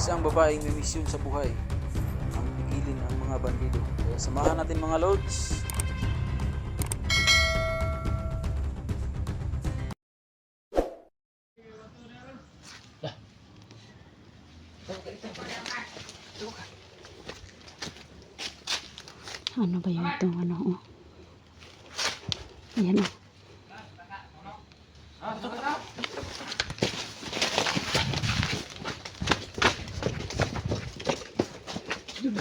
Isang babaeng may misyon sa buhay Ang pigilin ang mga bandido Kaya samahan natin mga lords Ano ba yung itong ano? Oh. Ayan oh. Ang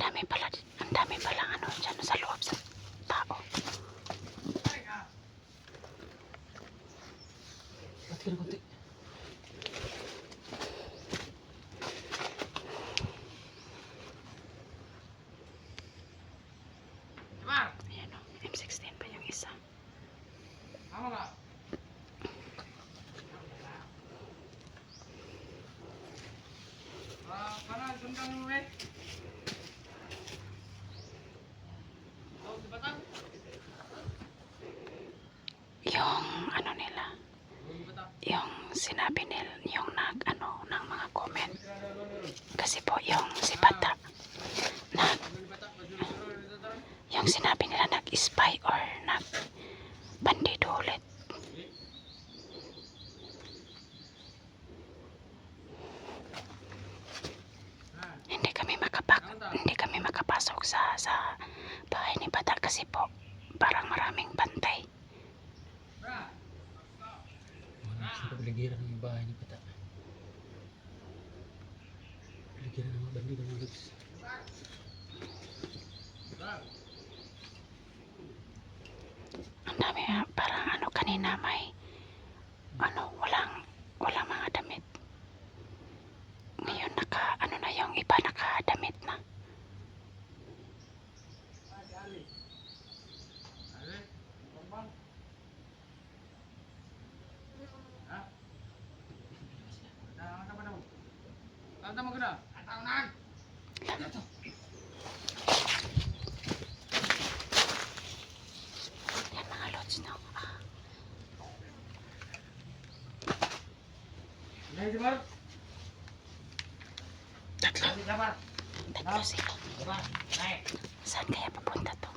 dami pala, ang dami pala ano dyan sa loob sa tao. Ba't ka na konti? Ayan o, M16 pa yung isa. Yung ano nila, yung sinabi nila, yung nag ano, ng mga comment. Kasi po yung si Bata, nag, yung sinabi nila nag bandido ulit. Hindi kami makapak hindi kami makapasok sa sa bahay ni Bata kasi po parang maraming bantay. Sa kabligiran ng bahay ni Pata Kabligiran ng bandido mga lords Ang dami parang ano kanina may ano walang walang mga damit. Ngayon naka ano na yung iba nakadamit na. Yan mga lods na. Ah, tatlo. Tatlo sila. Saan kaya papunta to?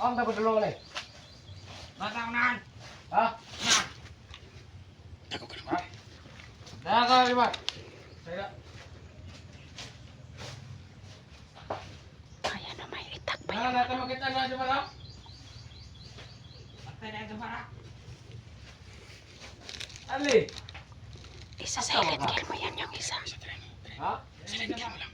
Om takut dulu nih. Matang nan. Hah? Nan. Tako ka naman kau lima. Saya. Ayan na may itak pa Dah yung dah temu kita nggak coba dah. Apa dah coba dah? Ali. isa silent kill mo yan yung isa. Hah? Silent kill mo lang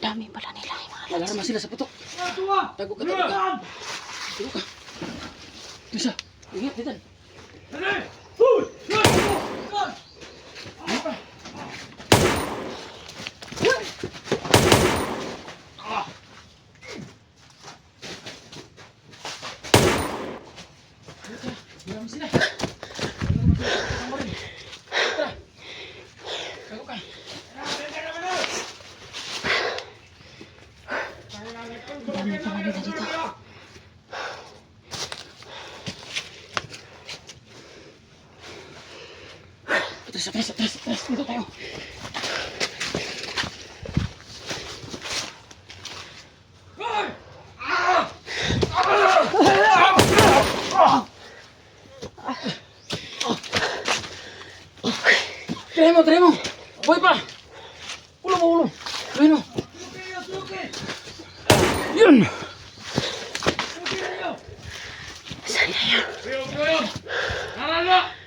Dami pala nila. Yung mga lods. Alarma sila sa putok. Tago ka, tago ka. Tago ka. Bisa Ingat, Dami pa kanila dito. Atras, atras, atras, atras. Dito tayo. 何だ?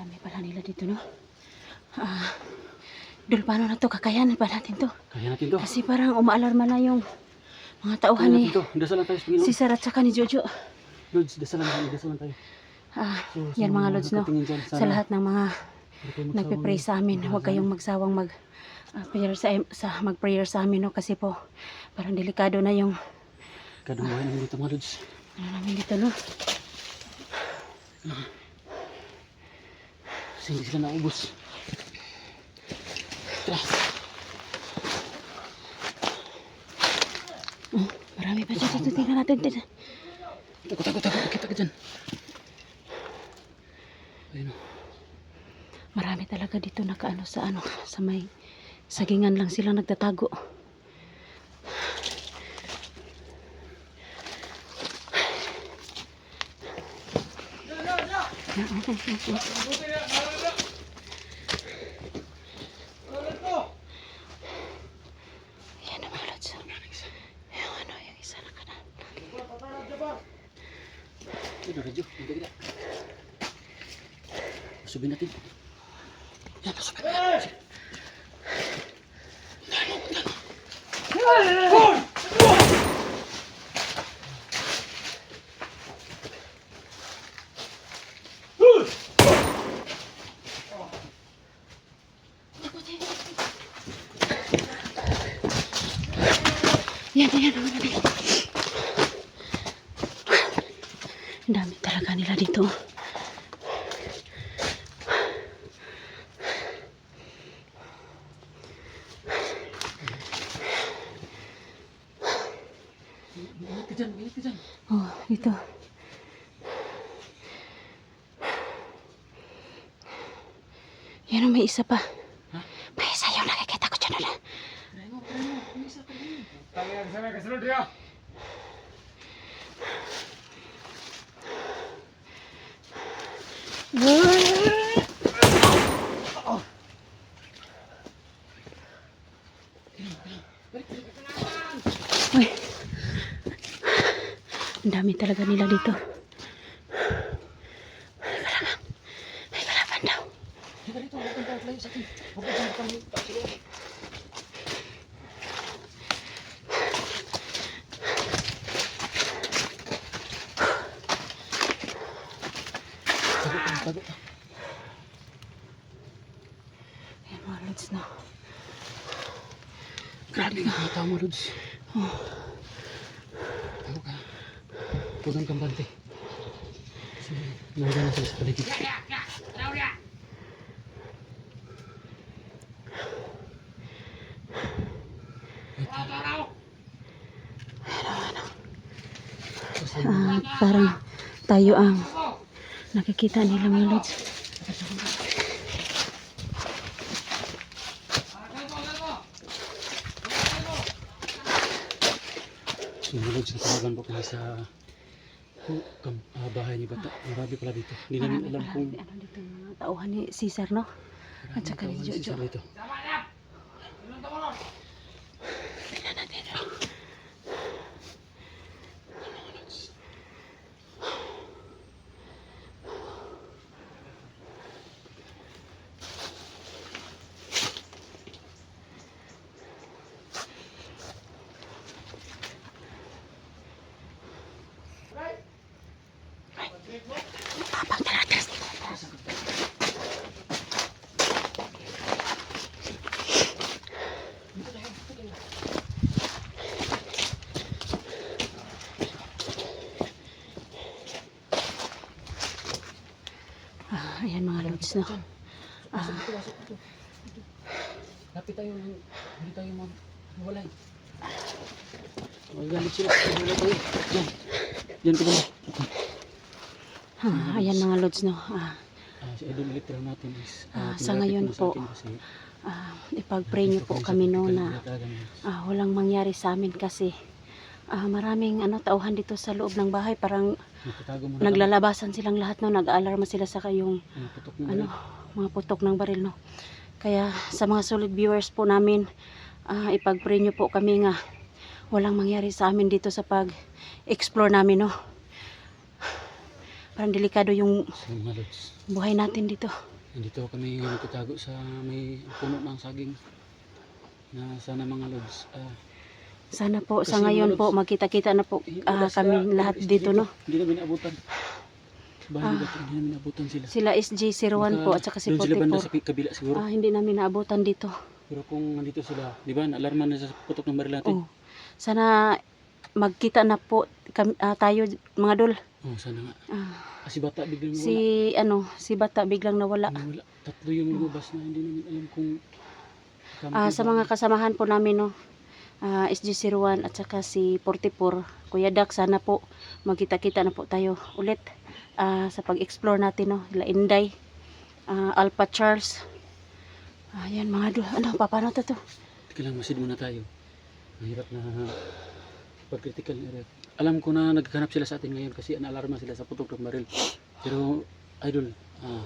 Dami pala nila dito no. Ah, Dul, paano na to? Kakayanin pa natin to. Kaya natin to. Kasi parang umaalarma na yung mga tauhan ni natin to. Dasal lang tayo sa Panginoon. si Sarah at saka ni Jojo. Lods, dasal lang tayo. Dasal lang tayo. Ah, So, sa yan mga lods no. nakatingin dyan, Sa sana lahat ng mga hindi kayo magsawang nagpe-pray sa amin, huwag kayong magsawang mag ah, prayer sa, sa mag-prayer sa amin no kasi po parang delikado na yung Kadumuhan namin dito mga lods. ano namin dito no. Kasi hindi sila naubos. Tara. Oh, marami pa dyan dito. Tingnan natin. Tingnan. Takot, takot, takot. Kita ka dyan. Ayun o. Marami talaga dito nakaano sa ano sa may sagingan lang sila nagtatago. Yan ang mga lods. Yung ano, yung isa na kanan. Ito, radyo. Hindi kita. Pasubin natin. Yan, yan, yan. yan. Ang dami talaga nila dito. Oh, dito. Yan oh, may isa pa. Ang dami talaga nila dito. Grabe nga mga tao mga lods. Tago ka. Huwag kang kampante. Nandiyan na sila sa paligid. Kasi Ah, parang tayo ang nakikita nila mga lods. Po kami sa oh, kam, ah, bahay ni Bata. Marami pala dito. Hindi namin alam kung Ano dito tauhan ni Cesar, no? At saka ni Jojo. Dito. Ayan mga lods, no? Ah, Lapit tayo, hindi tayo mag-walay. Magalit sila. Wala tayo. Yan. Yan ko ba? ah, ayan mga lods, no? Ah, Ah, si Idol lang natin is Ah, pinalapit sa ngayon sa po, kasi ah, ipag-pray niyo po sa kami, no, na ah, walang mangyari sa amin kasi ah, maraming ano tauhan dito sa loob ng bahay. Parang naglalabasan silang lahat no? Nag-alarma sila sa kayong ano rin. mga putok ng baril no? Kaya sa mga solid viewers po namin ah, ipag-pray niyo po kami nga walang mangyari sa amin dito sa pag-explore namin no? Parang delikado yung buhay natin dito. Nandito kami nagtatago sa may puno ng saging na sana mga lods. Ah, sana po sa ngayon po magkita-kita na po ah, sila. kami lahat Is- dito no Hindi namin naabutan. Sa bahay Ah. hindi namin naabutan sila. sila SG01 po at saka si Doon sila banda 44 sa kabila siguro. ah, hindi namin naabutan dito Pero kung nandito sila, di ba, naalarma na sa putok ng baril natin. Oh. Sana magkita na po kami, ah, tayo mga dol. Oh, sana nga. Ah, Ah, si Bata biglang nawala. si ano, si Bata biglang nawala. Nawala. Tatlo yung lumabas na hindi namin alam kung... Ah, sa mga kasamahan po namin no. Ah, SG01 at saka si 44. Kuya Dak, sana po magkita-kita na po tayo ulit ah, sa pag-explore natin no. La Inday, ah, Alpha Charles. Ayan mga dol. Ano, paano to to? Teka lang, masid muna tayo. Mahirap na pag-critical area. Alam ko na naghahanap sila sa atin ngayon kasi naalarma sila sa putok ng baril. Pero, idol, ah,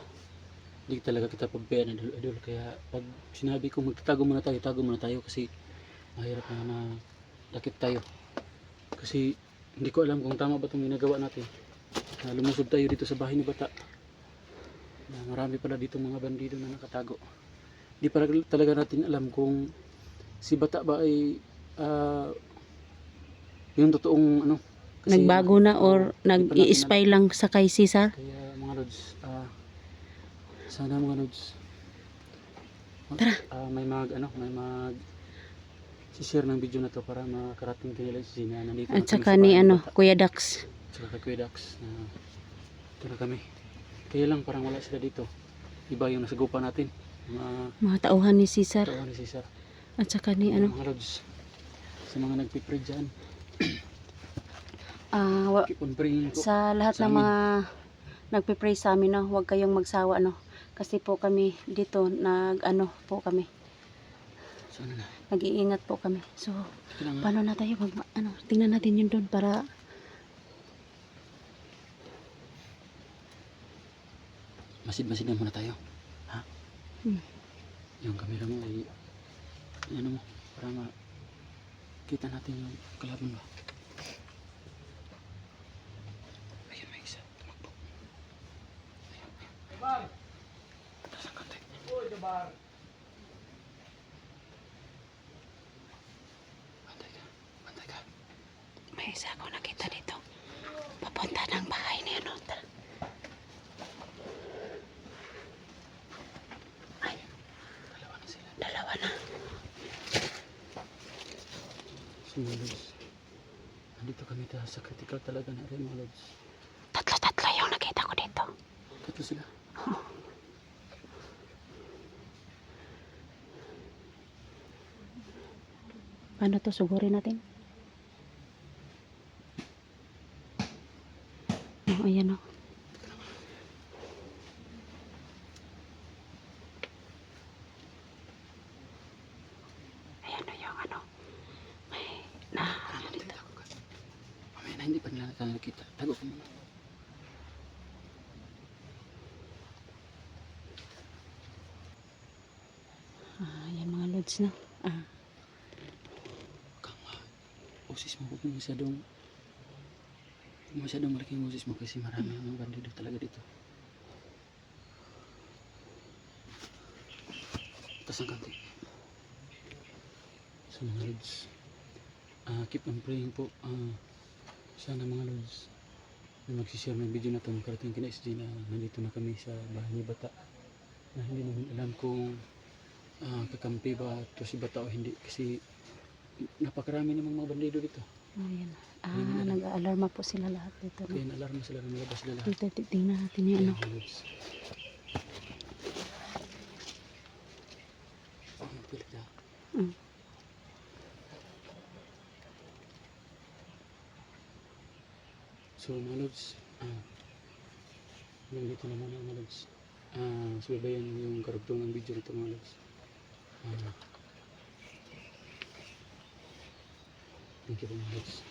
hindi talaga kita pagbayaan, idol, idol. Kaya pag sinabi ko magtatago muna tayo, tago muna tayo kasi mahirap na na takip tayo. Kasi hindi ko alam kung tama ba itong ginagawa natin. Na lumusod tayo dito sa bahay ni Bata. Na marami pala dito mga bandido na nakatago. Di para talaga natin alam kung si Bata ba ay ah, yung totoong ano. kasi- Nagbago na or nag-i-spy lang sa kay Cesar? kaya mga lods, ah, sana mga lods. Tara. ah, may mag ano, may mag share ng video na to para makarating kanila si Zina nandito na At saka sa ni ano, Bata. Kuya Dax. Tsaka kay Kuya Dax na ito na kami. Kaya lang parang wala sila dito. Iba yung nasagupa natin. Mga Mga tauhan ni Cesar. tao ni Cesar. At saka ni ano, Mga lods. Sa mga nagpipray dyan. ah, wa- sa lahat sa ng mga nagpe-pray sa amin, no, huwag kayong magsawa, no. Kasi po kami dito, nag, ano po kami, Sana na. nag-iingat po kami. So, paano na tayo, mag, ano, tingnan natin yun doon para, Masid-masid na muna tayo. Ha? Hmm. Yung camera mo ay ano mo para ma kita natin yung kalaban ba. Ayun may isa. Tumakbo. Ayun. ayun. Taas ang konti. Bantay ka. Bantay ka. May isa ako nakita dito. Papunta ng bahay ni ano. Tara. Ay, Dalawa na sila. dalawa na. Lods. Nandito kami ta sa critical talaga na rin mga lods. Tatlo-tatlo yung nakita ko dito. Tatlo sila. Paano to, sugurin natin? Oh, ayan o. Ayan o yung ano. May na, ano dito. Ay, hindi pa nila tayo nakita. Tago ko muna. Ah, lods no. Ah, Kama. Usis mo. Huwag masyadong masyadong malaking usis mo kasi marami mga bandido talaga dito. Tas ang kanti. So mga lods, ah, keep on praying po. Ah, sana mga lods, na magsishare ng video na ito makarating kina SG na nandito na kami sa bahay ni Bata na hindi namin alam kung ah, kakampi ba ito si Bata o hindi kasi napakarami namang mga bandido dito. ayan. Ah, nag-aalarma po sila lahat dito. No? Kaya naalarma sila na nilabas sila lahat. Dito, tingnan natin yung ano. Ayan. Mm. So mga lods, ah, hanggang dito na muna mga lods. Ah, subabayan yung karugtungan video nito mga lods. Thank you po mga lods.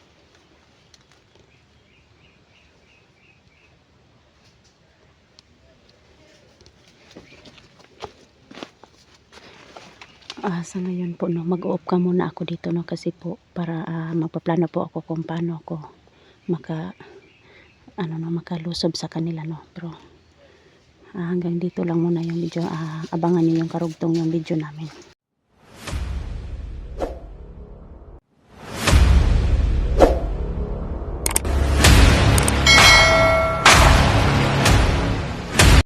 Ah, sa ngayon po no, mag-off ka muna ako dito no kasi po para ah, magpaplano po ako kung paano ako maka ano no makalusob sa kanila no. Pero ah, hanggang dito lang muna yung video. Ah, abangan niyo yung karugtong yung video namin.